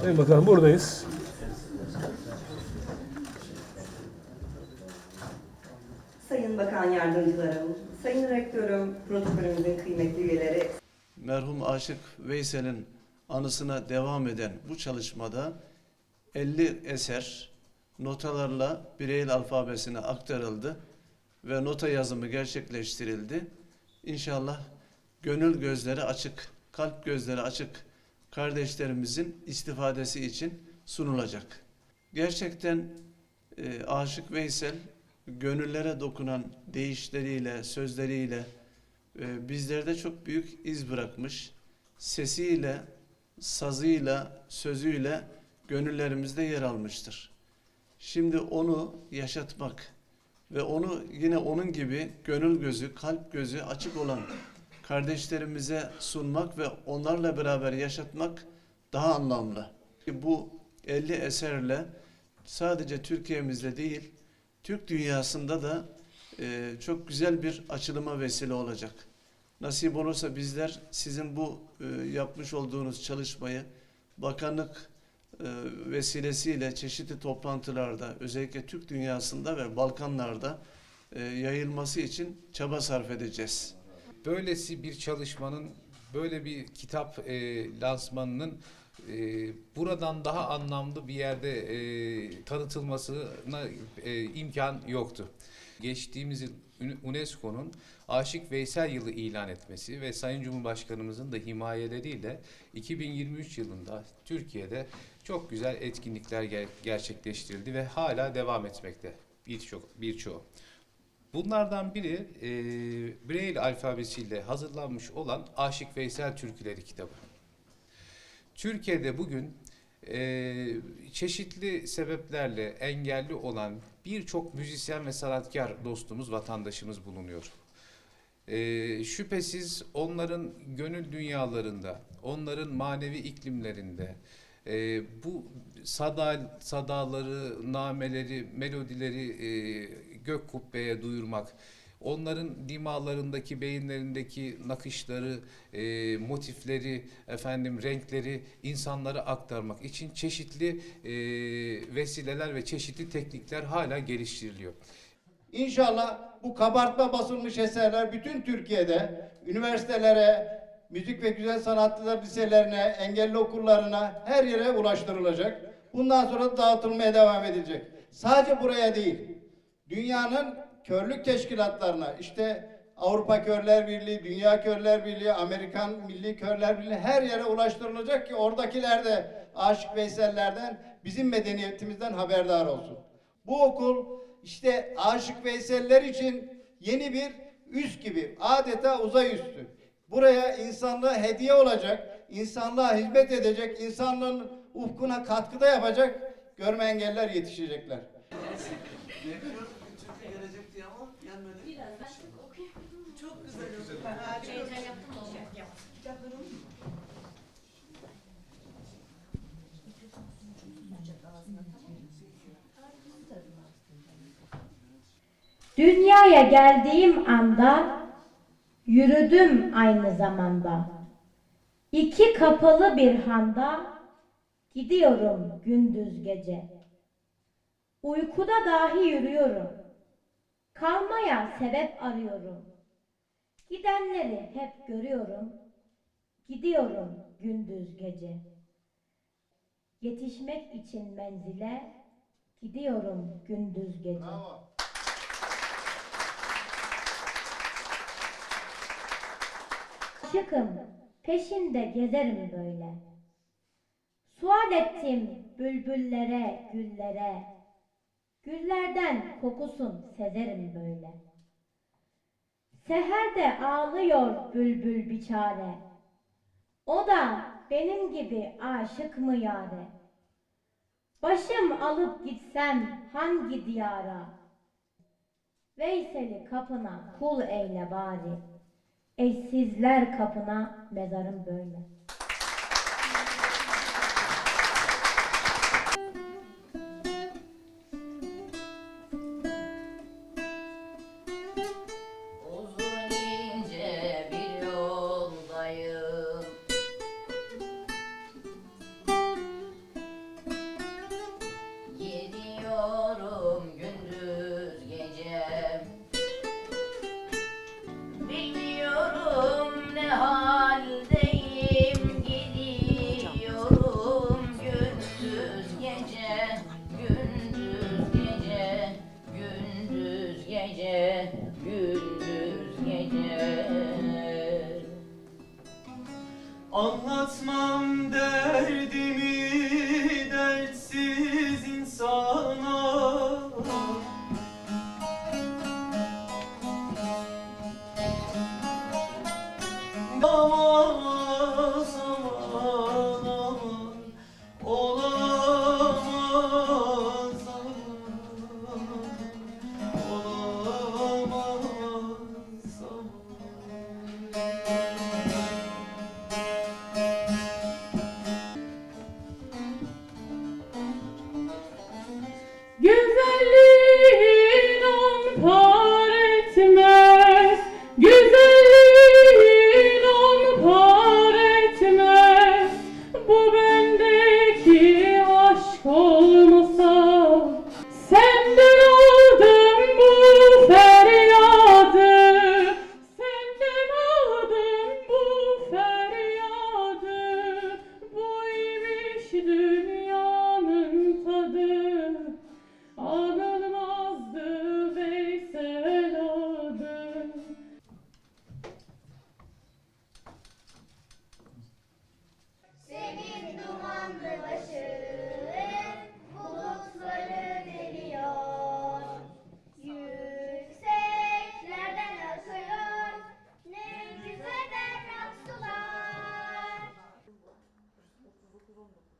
Sayın Bakanım buradayız. Sayın Bakan Yardımcılarım, Sayın Rektörüm, protokolümüzün kıymetli üyeleri, merhum Aşık Veysel'in anısına devam eden bu çalışmada 50 eser notalarla Bireyl alfabesine aktarıldı ve nota yazımı gerçekleştirildi. İnşallah gönül gözleri açık, kalp gözleri açık kardeşlerimizin istifadesi için sunulacak. Gerçekten e, Aşık Veysel gönüllere dokunan deyişleriyle, sözleriyle, e, bizlerde çok büyük iz bırakmış. Sesiyle, sazıyla, sözüyle gönüllerimizde yer almıştır. Şimdi onu yaşatmak ve onu yine onun gibi gönül gözü, kalp gözü açık olan kardeşlerimize sunmak ve onlarla beraber yaşatmak daha anlamlı. Bu 50 eserle sadece Türkiye'mizde değil, Türk dünyasında da e, çok güzel bir açılıma vesile olacak. Nasip olursa bizler sizin bu e, yapmış olduğunuz çalışmayı bakanlık e, vesilesiyle çeşitli toplantılarda özellikle Türk dünyasında ve Balkanlarda yayılması için çaba sarf edeceğiz. Böylesi bir çalışmanın, böyle bir kitap e, lansmanının e, buradan daha anlamlı bir yerde e, tanıtılmasına e, imkan yoktu. Geçtiğimiz yıl UNESCO'nun Aşık Veysel Yılı ilan etmesi ve Sayın Cumhurbaşkanımızın da himayeleriyle 2023 yılında Türkiye'de çok güzel etkinlikler ger- gerçekleştirildi ve hala devam etmekte birçok birçoğu. Bunlardan biri e, Braille alfabesiyle hazırlanmış olan Aşık Veysel Türküleri kitabı. Türkiye'de bugün e, çeşitli sebeplerle engelli olan birçok müzisyen ve sanatkar dostumuz, vatandaşımız bulunuyor. E, şüphesiz onların gönül dünyalarında, onların manevi iklimlerinde, e, bu sada, sadaları, nameleri, melodileri e, gök kubbeye duyurmak, onların dimalarındaki, beyinlerindeki nakışları, e, motifleri, efendim renkleri insanlara aktarmak için çeşitli e, vesileler ve çeşitli teknikler hala geliştiriliyor. İnşallah bu kabartma basılmış eserler bütün Türkiye'de üniversitelere, müzik ve güzel sanatlar liselerine, engelli okullarına her yere ulaştırılacak. Bundan sonra da dağıtılmaya devam edilecek. Sadece buraya değil, dünyanın körlük teşkilatlarına, işte Avrupa Körler Birliği, Dünya Körler Birliği, Amerikan Milli Körler Birliği her yere ulaştırılacak ki oradakiler de Aşık Veysellerden, bizim medeniyetimizden haberdar olsun. Bu okul işte Aşık Veyseller için yeni bir üst gibi, adeta uzay üstü. Buraya insanlığa hediye olacak, insanlığa hizmet edecek, insanlığın ufkuna katkıda yapacak görme engeller yetişecekler. Dünyaya geldiğim anda yürüdüm aynı zamanda. İki kapalı bir handa gidiyorum gündüz gece. Uykuda dahi yürüyorum. Kalmaya sebep arıyorum. Gidenleri hep görüyorum. Gidiyorum gündüz gece. Yetişmek için menzile gidiyorum gündüz gece. Bravo. Aşıkım, peşinde gezerim böyle. Sual ettim bülbüllere, güllere. Güllerden kokusun sezerim böyle. Seherde ağlıyor bülbül biçare. O da benim gibi aşık mı yare? Başım alıp gitsem hangi diyara? Veysel'i kapına kul eyle bari. Eşsizler kapına mezarım böyle. 姐 Güzelliğin on par etmez. Güzelliğin par etmez. Bu bendeki aşk olmasa Senden aldım bu feryadı. Senden aldım bu feryadı. Bu ivişti vamos.